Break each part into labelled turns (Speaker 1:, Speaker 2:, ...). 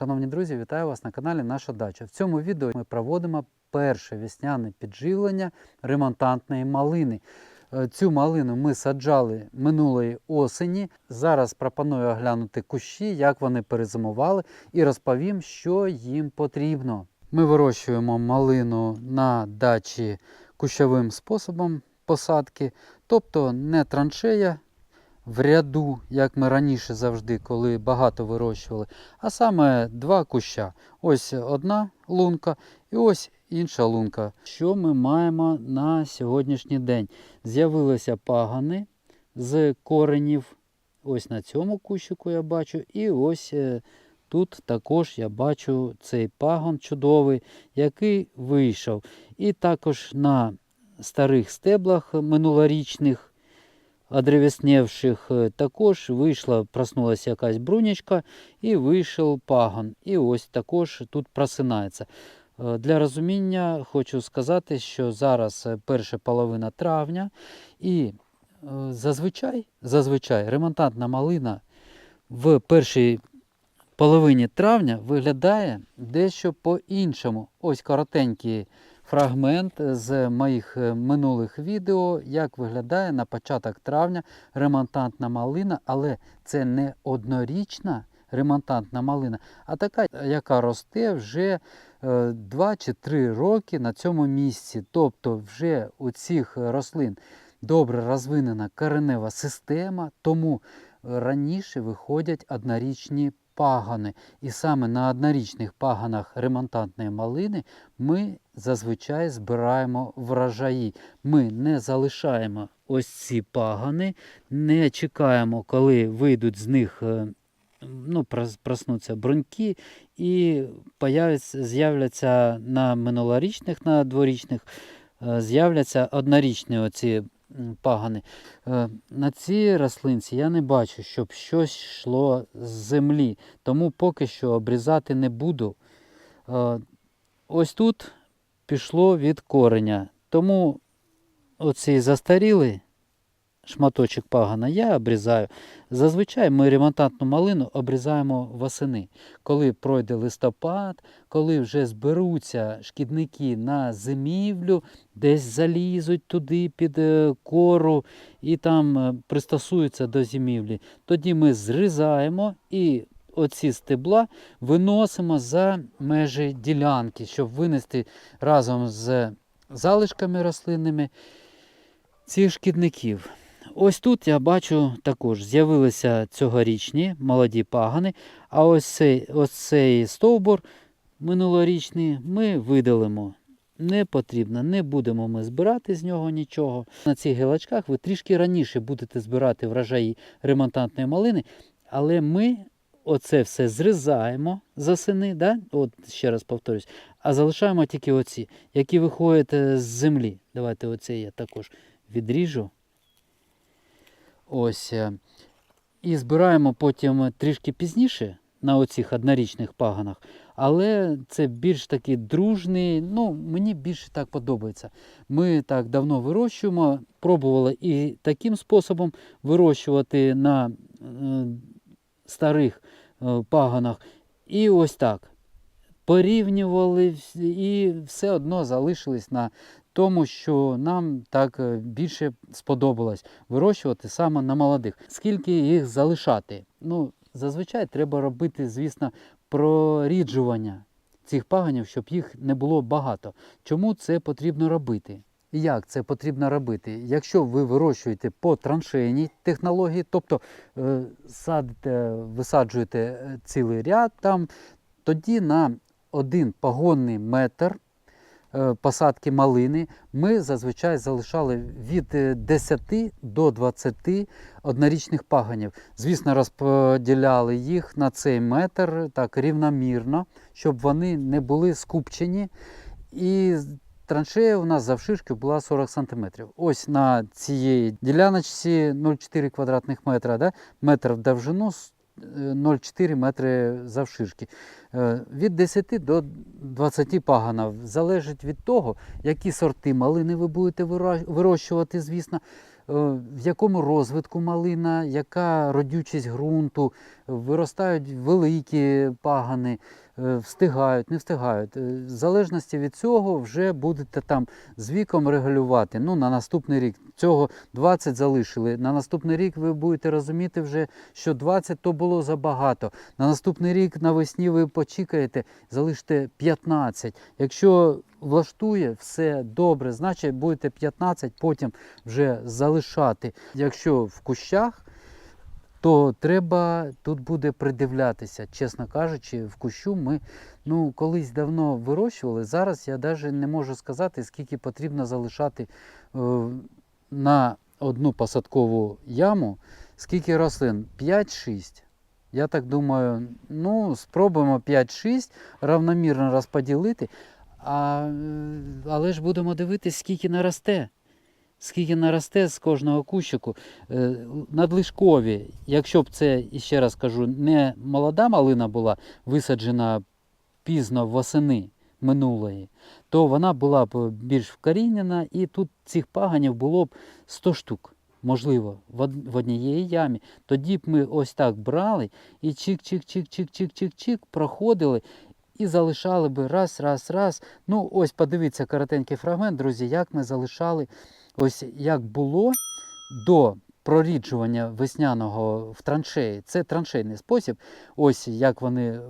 Speaker 1: Шановні друзі, вітаю вас на каналі Наша Дача. В цьому відео ми проводимо перше весняне підживлення ремонтантної малини. Е, Цю малину ми саджали минулої осені. Зараз пропоную оглянути кущі, як вони перезимували, і розповім, що їм потрібно. Ми вирощуємо малину на дачі кущовим способом посадки, тобто не траншея в ряду, як ми раніше завжди, коли багато вирощували, а саме два куща. Ось одна лунка і ось інша лунка. Що ми маємо на сьогоднішній день? З'явилися пагани з коренів. Ось на цьому кущику я бачу, і ось е, тут також я бачу цей пагон чудовий, який вийшов. І також на старих стеблах минулорічних одревесневших е, також вийшла, проснулася якась брунячка і вийшов пагон. І ось також тут просинається. Е, Для розуміння хочу сказати, що зараз е, перша половина травня, і е, зазвичай, зазвичай ремонтантна малина в першій половині травня виглядає дещо по-іншому. Ось коротенький фрагмент з моїх е, минулих відео, як виглядає на початок травня ремонтантна малина, але це не однорічна ремонтантна малина, а така, яка росте вже 2 чи 3 роки на цьому місці. Тобто вже у цих рослин добре розвинена коренева система, тому раніше виходять однорічні пагани. І саме на однорічних паганах ремонтантної малини ми зазвичай збираємо врожаї. Ми не залишаємо ось ці пагани, не чекаємо, коли вийдуть з них. е, Ну, проснуться бруньки і з'являться на минулорічних, на дворічних, е, з'являться однорічні оці пагани. Е, На цій рослинці я не бачу, щоб щось йшло з землі, тому поки що обрізати не буду. Е, Ось тут пішло від кореня. Тому оцей застарілий шматочок пагана я обрізаю. Зазвичай ми ремонтантну малину обрізаємо восени, коли пройде листопад, коли вже зберуться шкідники на зимівлю, десь залізуть туди під е, кору і там е, пристосуються до зимівлі. Тоді ми зрізаємо і оці стебла виносимо за межі ділянки, щоб винести разом з залишками рослинними цих шкідників. Ось тут я бачу також з'явилися цьогорічні молоді пагани, а ось цей, ось цей стовбур минулорічний ми видалимо. Не потрібно, не будемо ми збирати з нього нічого. На цих гілочках ви трішки раніше будете збирати врожаї ремонтантної малини, але ми оце все зрізаємо за сини, да? От ще раз повторюсь, а залишаємо тільки оці, які виходять е, з землі. Давайте оце я також відріжу. Ось. е, І збираємо потім трішки пізніше на оцих однорічних паганах. Але це більш такий дружний, ну мені більше так подобається. Ми так давно вирощуємо, пробували і таким способом вирощувати на е, старих е, паганах. І ось так. Порівнювали і все одно залишились на тому, що нам так е, більше сподобалось вирощувати саме на молодих. Скільки їх залишати? Ну, зазвичай треба робити, звісно, проріджування цих паганів, щоб їх не було багато. Чому це потрібно робити? Як це потрібно робити? Якщо ви вирощуєте по траншейній технології, тобто е, садите, висаджуєте е, цілий ряд там, тоді на один погонний метр посадки малини ми зазвичай залишали від е, 10 до 20 однорічних паганів. Звісно, розподіляли їх на цей метр так рівномірно, щоб вони не були скупчені. І траншея у нас завширшки була 40 см. Ось на цієї діляночці 0,4 квадратних метра, да? метр в довжину, е, 0,4 метри завширшки. Е, Від 10 до 20 паганів залежить від того, які сорти малини ви будете вирощувати, звісно, е, в якому розвитку малина, яка родючість ґрунту, виростають великі пагани, е, встигають, не встигають. Е, В залежності від цього вже будете там з віком регулювати. Ну, на наступний рік. Цього 20 залишили. На наступний рік ви будете розуміти вже, що 20 то було забагато. На наступний рік навесні ви почекаєте, залишите 15. Якщо влаштує все добре, значить будете 15, потім вже залишати. Якщо в кущах, то треба тут буде придивлятися. Чесно кажучи, в кущу ми ну, колись давно вирощували. Зараз я навіть не можу сказати, скільки потрібно залишати е, на одну посадкову яму, скільки рослин? 5-6. Я так думаю, ну, спробуємо 5-6 равномірно розподілити. А, е, але ж будемо дивитися, скільки наросте. Скільки наросте з кожного кущику. Е, Надлишкові, якщо б це, ще раз кажу, не молода малина була висаджена пізно восени минулої, то вона була б більш вкорінена, і тут цих паганів було б 100 штук. Можливо, в однієї ямі. Тоді б ми ось так брали і чик-чик-чик-чик-чик-чик-чик проходили і залишали би раз, раз, раз. Ну, ось подивіться коротенький фрагмент, друзі, як ми залишали, ось як було до проріджування весняного в траншеї. Це траншейний спосіб. Ось як вони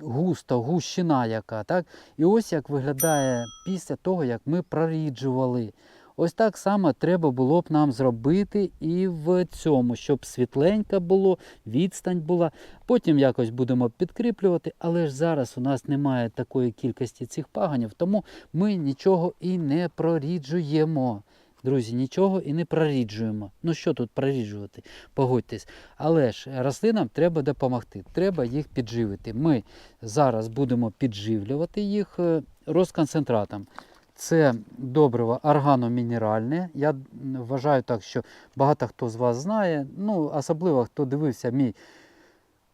Speaker 1: густо, гущина яка, так? І ось як виглядає після того, як ми проріджували. Ось так само треба було б нам зробити і в цьому, щоб світленько було, відстань була. Потім якось будемо підкріплювати, але ж зараз у нас немає такої кількості цих паганів, тому ми нічого і не проріджуємо. Друзі, нічого і не проріджуємо. Ну що тут проріджувати? Погодьтесь. Але ж рослинам треба допомогти, треба їх підживити. Ми зараз будемо підживлювати їх е, розконцентратом. Це добриво органомінеральне. Я вважаю так, що багато хто з вас знає. Ну, особливо хто дивився мій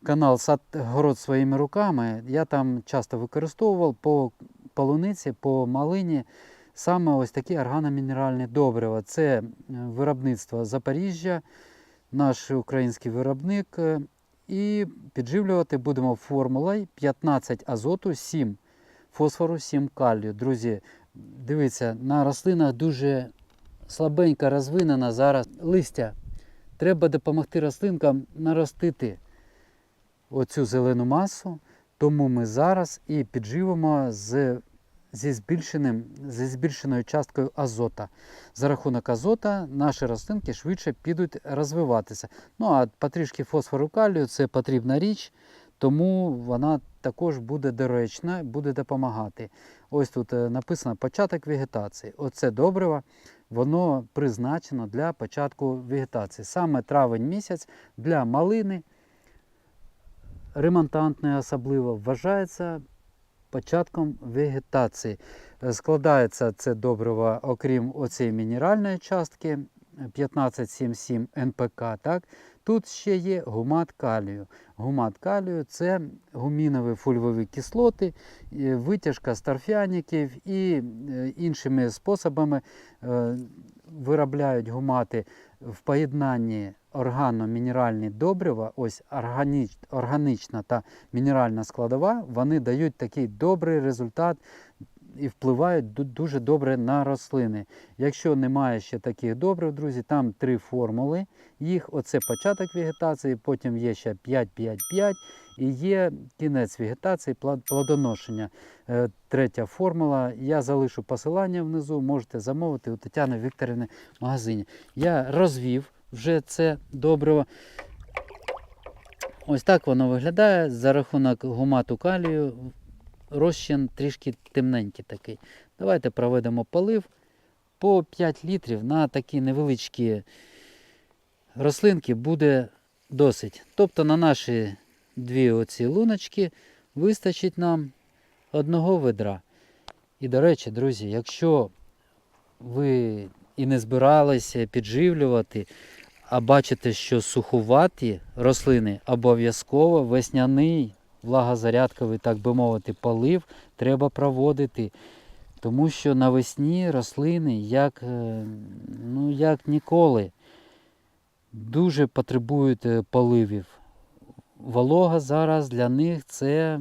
Speaker 1: канал Сад город своїми руками. Я там часто використовував по полуниці, по малині саме ось такі органомінеральні добрива. Це е, виробництво Запоріжжя, наш український виробник. е, І підживлювати будемо формулою 15 азоту, 7 фосфору, 7 калію. Друзі, дивіться, на рослинах дуже слабенько розвинена зараз листя. Треба допомогти рослинкам наростити оцю зелену масу, тому ми зараз і підживимо з, зі, збільшеним, зі збільшеною часткою азота. За рахунок азота наші рослинки швидше підуть розвиватися. Ну а потрішки фосфору калію це потрібна річ, тому вона також буде доречна, буде допомагати. Ось тут е, написано початок вегетації. Оце добриво, воно призначено для початку вегетації. Саме травень місяць для малини, ремонтантної особливо, вважається початком вегетації. Складається це добриво, окрім оцієї мінеральної частки 1577 НПК. Так? Тут ще є гумат калію. Гумат калію це гумінові фульвові кислоти, витяжка з торфяників і е, іншими способами е, виробляють гумати в поєднанні органно-мінеральні добрива, ось органіч, органічна та мінеральна складова, вони дають такий добрий результат і впливають дуже добре на рослини. Якщо немає ще таких добрив, друзі, там три формули. Їх оце початок вегетації, потім є ще 5-5-5 і є кінець вегетації, плодоношення. Е, Третя формула. Я залишу посилання внизу, можете замовити у Тетяни Вікторівни в магазині. Я розвів вже це добриво. Ось так воно виглядає. За рахунок гумату калію розчин трішки темненький такий. Давайте проведемо полив по 5 літрів на такі невеличкі рослинки буде досить. Тобто на наші дві оці луночки вистачить нам одного ведра. І до речі, друзі, якщо ви і не збиралися підживлювати, а бачите, що сухуваті рослини обов'язково весняний влагозарядковий, так би мовити, полив треба проводити. Тому що навесні рослини, як, е, ну, як ніколи, дуже потребують е, поливів. волога зараз для них це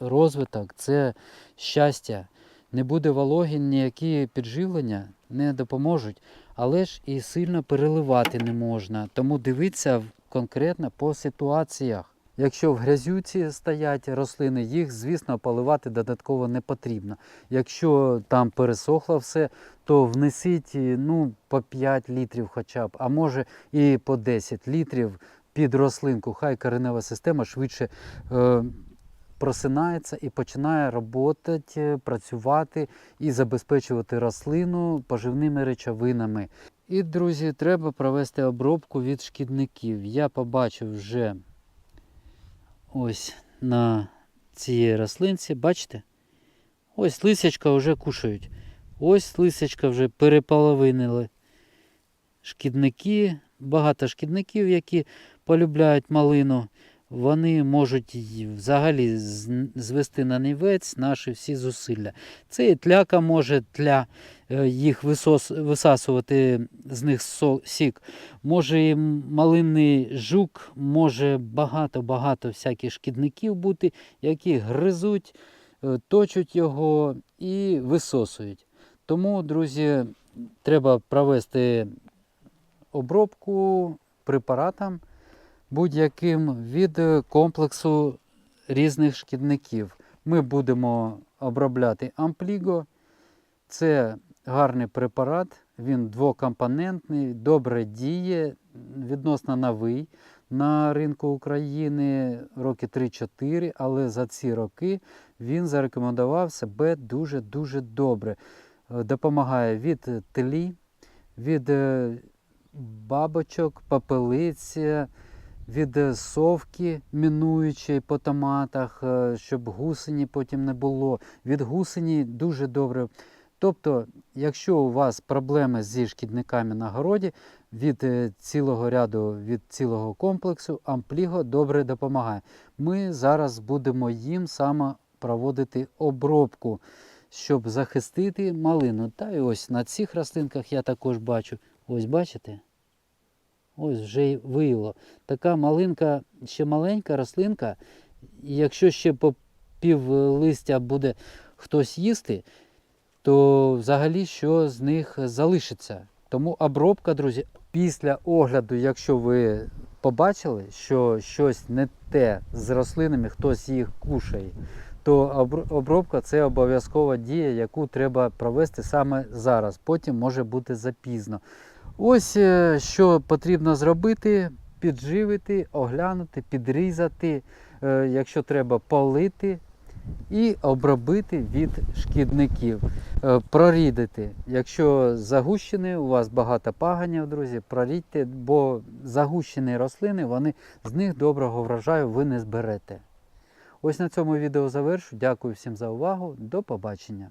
Speaker 1: розвиток, це щастя. Не буде вологи, ніякі підживлення не допоможуть, але ж і сильно переливати не можна. Тому дивіться конкретно по ситуаціях. Якщо в грязюці стоять рослини, їх, звісно, поливати додатково не потрібно. Якщо там пересохло все, то внесіть ну, по 5 літрів хоча б, а може і по 10 літрів під рослинку. Хай коренева система швидше е, просинається і починає роботати, працювати і забезпечувати рослину поживними речовинами. І, друзі, треба провести обробку від шкідників. Я побачив вже ось на цій рослинці, бачите? Ось лисячка вже кушають. Ось лисячка вже переполовинили. Шкідники, багато шкідників, які полюбляють малину, вони можуть взагалі звести на нівець наші всі зусилля. Це і тляка може тля е, їх висос, висасувати з них сік. Може і малинний жук, може багато-багато всяких шкідників бути, які гризуть, е, точуть його і висосують. Тому, друзі, треба провести обробку препаратом будь-яким від е, комплексу різних шкідників. Ми будемо обробляти ампліго. Це гарний препарат, він двокомпонентний, добре діє, відносно новий на ринку України роки 3-4, але за ці роки він зарекомендував себе дуже-дуже добре. Е, Допомагає від тлі, від е, бабочок, попелиць, е, від е, совки мінуючої по томатах, е, щоб гусені потім не було. Від гусені дуже добре. Тобто, якщо у вас проблеми зі шкідниками на городі, від е, цілого ряду, від цілого комплексу, ампліго добре допомагає. Ми зараз будемо їм саме проводити обробку, щоб захистити малину. Та й ось на цих рослинках я також бачу. Ось бачите? Ось вже й виїло. Така малинка, ще маленька рослинка, і якщо ще по пів листя буде хтось їсти, то взагалі що з них залишиться. Тому обробка, друзі, після огляду, якщо ви побачили, що щось не те з рослинами, хтось їх кушає, то обробка це обов'язкова дія, яку треба провести саме зараз. Потім може бути запізно. Ось е, що потрібно зробити: підживити, оглянути, підрізати, е, якщо треба полити і обробити від шкідників. Е, Прорідити. Якщо загущені, у вас багато паганів, друзі, прорідьте, бо загущені рослини, вони з них доброго врожаю ви не зберете. Ось на цьому відео завершу. Дякую всім за увагу. До побачення.